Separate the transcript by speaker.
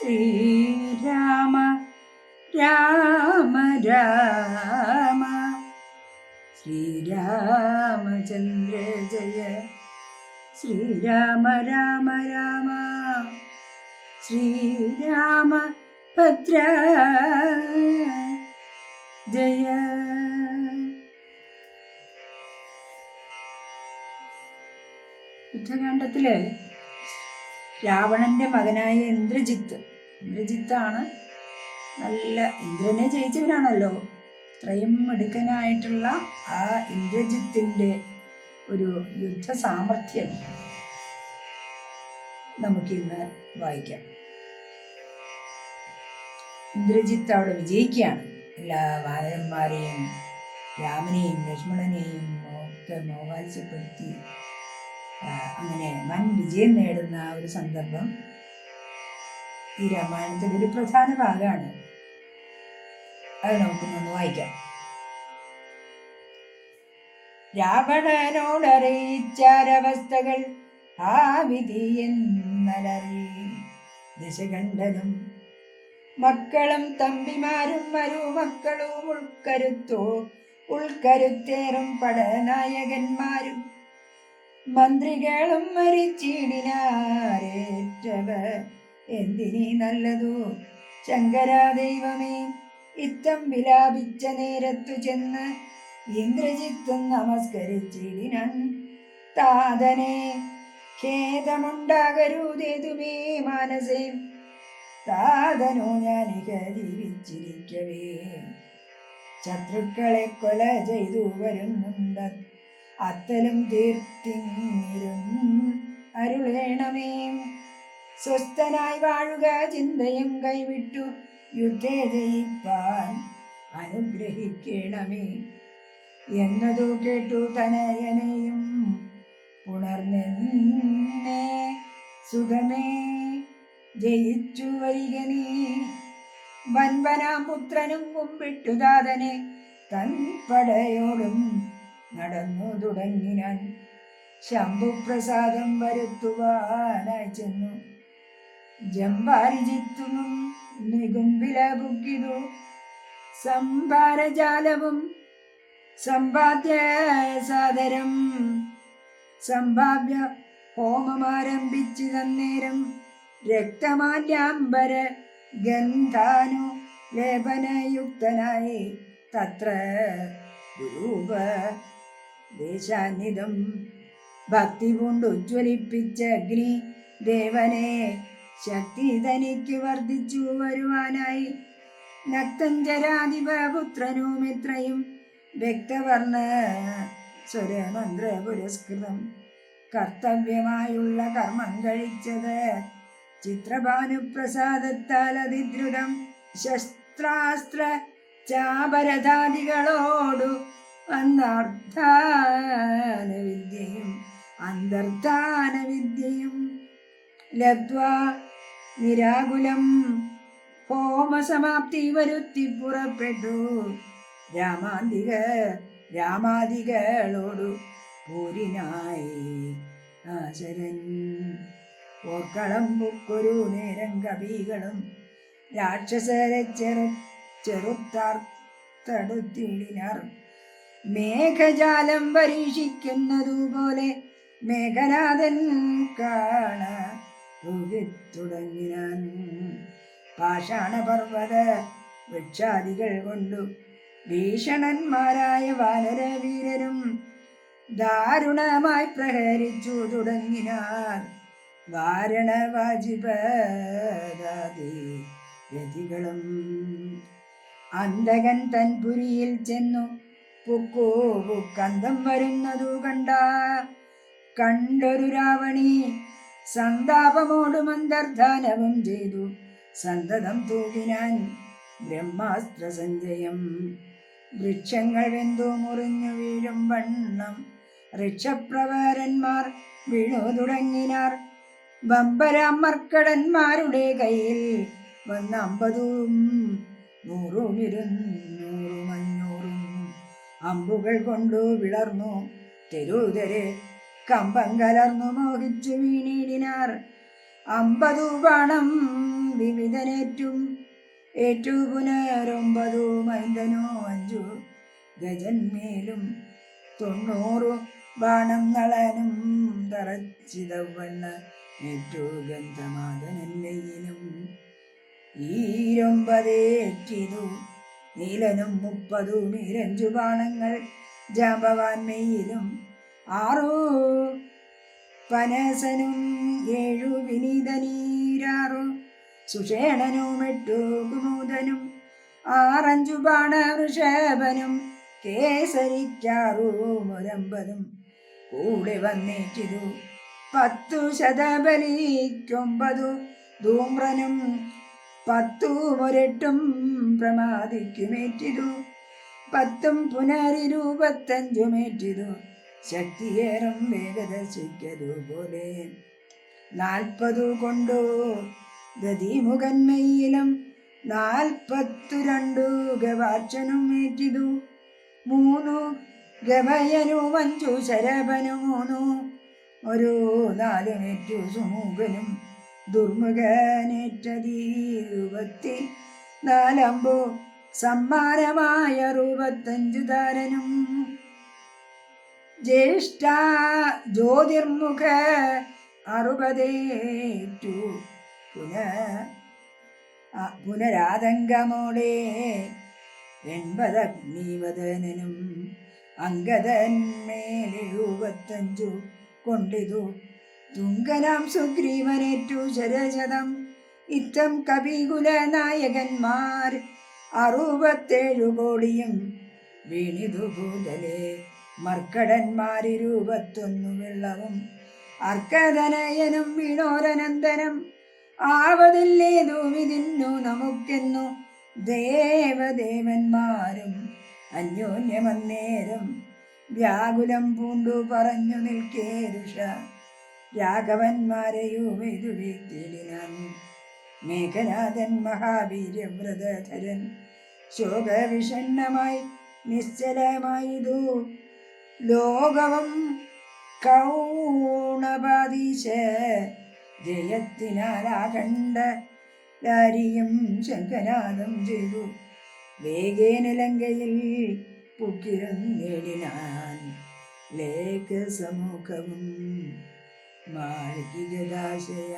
Speaker 1: ശ്രീരാമ രാമ രാമ. ശ്രീരാമചന്ദ്ര ജയ ശ്രീരാമ രാമ രാമ. ശ്രീരാമ ഭദ്ര ജയ. യുദ്ധകാണ്ഡത്തിൽ രാവണന്റെ മകനായ ഇന്ദ്രജിത്ത്. ഇന്ദ്രജിത്താണ് നല്ല ഇന്ദ്രനെ ജയിച്ചവരാണല്ലോ. ഇത്രയും മിടുക്കനായിട്ടുള്ള ആ ഇന്ദ്രജിത്തിന്റെ ഒരു യുദ്ധ സാമർഥ്യം നമുക്കിന്ന് വായിക്കാം. ഇന്ദ്രജിത്ത് അവിടെ വിജയിക്കുകയാണ്. എല്ലാ വാനരന്മാരെയും രാമനെയും ലക്ഷ്മണനെയും ഒക്കെ മോഹാത്സ്യപ്പെടുത്തി അങ്ങനെ വൻ വിജയം നേടുന്ന ഒരു സന്ദർഭം ഈ രാമായണത്തിന്റെ ഒരു പ്രധാന ഭാഗമാണ്. അത് നമുക്കൊന്ന് വായിക്കാം. രാവണനോടറിയിച്ചാരവസ്ഥകൾ ആ വിധി എന്നലറി ദശകണ്ഠനും മക്കളും തമ്പിമാരും മരുമക്കളും ഉൾക്കരുത്തോ ഉൾക്കരുത്തേറും പടനായകന്മാരും മന്ത്രികളും മരിച്ചിടിനാരേറ്റവർ എന്തിനീ നല്ലതു? ശങ്കരാ ദൈവമേ ഇത്തം വിലാപിച്ച നേരത്തു ചെന്ന് ഇന്ദ്രജിത്തും നമസ്കരിച്ചിടിനൻ. താതനെ ഖേദമുണ്ടാകരുതേതുമേ മാനസേ? താതനോ ഞാനിക ജീവിച്ചിരിക്കവേ. ശത്രുക്കളെ കൊല ചെയ്തു വരുന്നുണ്ട് അത്തലും തീർത്തിങ്ങിരും. അരുളേണമേ സ്വസ്ഥനായി വാഴുക ചിന്തയും കൈവിട്ടു. യുദ്ധേ ജയിപ്പാൻ അനുഗ്രഹിക്കണമേ. എന്നതു കേട്ടു തനയനെയും. ഉണർന്നെ സുഖമേ. ജയിച്ചു വരിക നീ. വൻവനാം പുത്രനും മുമ്പിട്ടുദാതനെ തൻ പടയോടും നടന്നു തുടങ്ങി ഞാൻ. ശംഭുപ്രസാദം വരുത്തുവാനായി ചെന്നു. ജമ്പാരിജിത്തും നികുംബില ബുക്കിതു സംഭാരജാലവും സമ്പാദ്യ സാദരം. സംഭാവ്യ ഹോമമാരംഭിച്ചു തന്നേരം രക്തമാല്യാംബര ഗന്ധാനു ലേപനയുക്തനായി തത്ര ഗുരൂപ ദേശാന്വിതം ഭക്തി കൊണ്ട് ഉജ്വലിപ്പിച്ച അഗ്നി ദേവനെ ശക്തി തനിക്ക് വർദ്ധിച്ചു വരുവാനായി. നക്തഞ്ചരാധിപുത്രനും ഇത്രയും വ്യക്തവർണ സ്വരമന്ത്ര പുരസ്കൃതം കർത്തവ്യമായുള്ള കർമ്മം കഴിച്ചത് ചിത്രഭാനുപ്രസാദത്താൽ അതിദ്രുതം ശസ്ത്രാസ്ത്ര ചാപരധാദികളോടു അന്തർധാന വിദ്യയും അന്തർധാന വിദ്യയും ലബ്ധ്വാ നിരാകുലം. ഹോമസമാപ്തി വരുത്തി പുറപ്പെട്ടു. രാമാന്തിക രാമാദികളോടു പൂരിനായി ആശരൻ ഓർക്കളം ബുക്കൊരു നേരം കവികളും രാക്ഷസരെ ചെറു ചെറുത്തടുത്തിടിനാർ മേഘജാലം പരീക്ഷിക്കുന്നതുപോലെ മേഘനാഥൻ കാണ തുടങ്ങിനാൻ പാഷാണപർവത വൃക്ഷാദികൾ കൊണ്ടു ഭീഷണന്മാരായ വാനരവീരരും ദാരുണമായി പ്രഹരിച്ചു തുടങ്ങിനാർ. വാരണവാജിപദാതി അന്തകൻ തൻ പുരിയിൽ ചെന്നു പുക്കു കന്ധം വരുന്നതു കണ്ട. കണ്ടൊരു രാവണി സന്താപമോടും അന്തർധാനവും ചെയ്തു. സന്തതം തൂകിനാൻ ബ്രഹ്മാസ്ത്ര സഞ്ജയം വൃക്ഷങ്ങൾ വെന്തു മുറിഞ്ഞു വീഴും വണ്ണം. വൃക്ഷപ്രവരന്മാർ വീണു തുടങ്ങിനാർ. ബമ്പരാമർക്കടന്മാരുടെ കയ്യിൽ വന്ന അമ്പതും നൂറും അഞ്ഞൂറും അമ്പുകൾ കൊണ്ടു വിളർന്നു. തെരുതരെ കമ്പം കലർന്നു മോഹിച്ചു വീണിടിനാർ. അമ്പതു പണം വിവിധനേറ്റും. ഏറ്റു പുനരൊമ്പതു മൈന്ദനോ അഞ്ചു ഗജന്മേലും തൊണ്ണൂറു ബാണം നളനും തറച്ചിതവണ്ണ ഏറ്റു ഗന്ധമാതനെല്ലയിലും. ഈരൊമ്പതേറ്റിതു നീലനും മുപ്പതു നീരഞ്ചു ബാണങ്ങൾ ജാമ്പവാൻമയിലും ആറോ പനസനും ഏഴു വിനീതനീരാറു സുഷേണനും എട്ടു കുമുദനും ആറഞ്ചു ബാണ വൃഷഭനും കേസരിക്കാറു മുരമ്പതും കൂടെ വന്നേറ്റിതു പത്തു ശതബലിക്കൊമ്പതു ധൂമ്രനും പത്തു ഒരെട്ടും പ്രമാദിക്കുമേറ്റിതു. പത്തും പുനരിരുപത്തഞ്ചുമേറ്റിതു ശക്തിയേറും വേഗദർശിക്കതുപോലെ നാൽപ്പതു കൊണ്ടോ ദതിമുഖന്മയിലും നാൽപ്പത്തു രണ്ടു ഗവാക്ഷനും ഏറ്റിതു. മൂന്നു ഗവയനു വഞ്ചു ശരഭനു മൂന്നു. ഒരു നാലുമേറ്റു സുമുഖനും ദുർമുഖനേറ്റതീ നാലമ്പു സമ്മാനമായ അറുപത്തഞ്ചു താരനും ജ്യേഷ്ഠ ജ്യോതിർമുഖ അറുപതേറ്റു. പുന പുനരാതങ്കമോടെ എൺപതഗ്നിവദനനും അങ്കതന്മേലെഴുപത്തഞ്ചു കൊണ്ടിതു. തുങ്കനാം സുഗ്രീവനേറ്റു ശരശതം ഇത്തം കവികുല നായകന്മാർ അറുപത്തേഴു കോടിയും വീണിതു മർക്കടന്മാരി മർക്കടന്മാരിരുപത്തൊന്നു വെള്ളവും അർക്കധനയനും വിണോരനന്ദനം ആവതില്ലേതു വിതിന്നു നമുക്കെന്നു ദേവദേവന്മാരും അന്യോന്യമന്നേരം. വ്യാകുലം പൂണ്ടു പറഞ്ഞു നിൽക്കേരുഷ രാഘവന്മാരെയും ഇതു വീഴ്ത്തിയിടിനാൻ മേഘനാഥൻ മഹാവീര്യവ്രതധരൻ. ശോകവിഷണ്ണമായി നിശ്ചലമായതു ലോകവും കൗണപാതീശ ജയത്തിനാലാകണ്ട ലാരിയും ശങ്കനാഥം ചെയ്തു. വേഗേന ലങ്കയിൽ പുക്കിരുന്നേടിനാൻ ലേഖ സമൂഹവും മാളിക ജലാശയ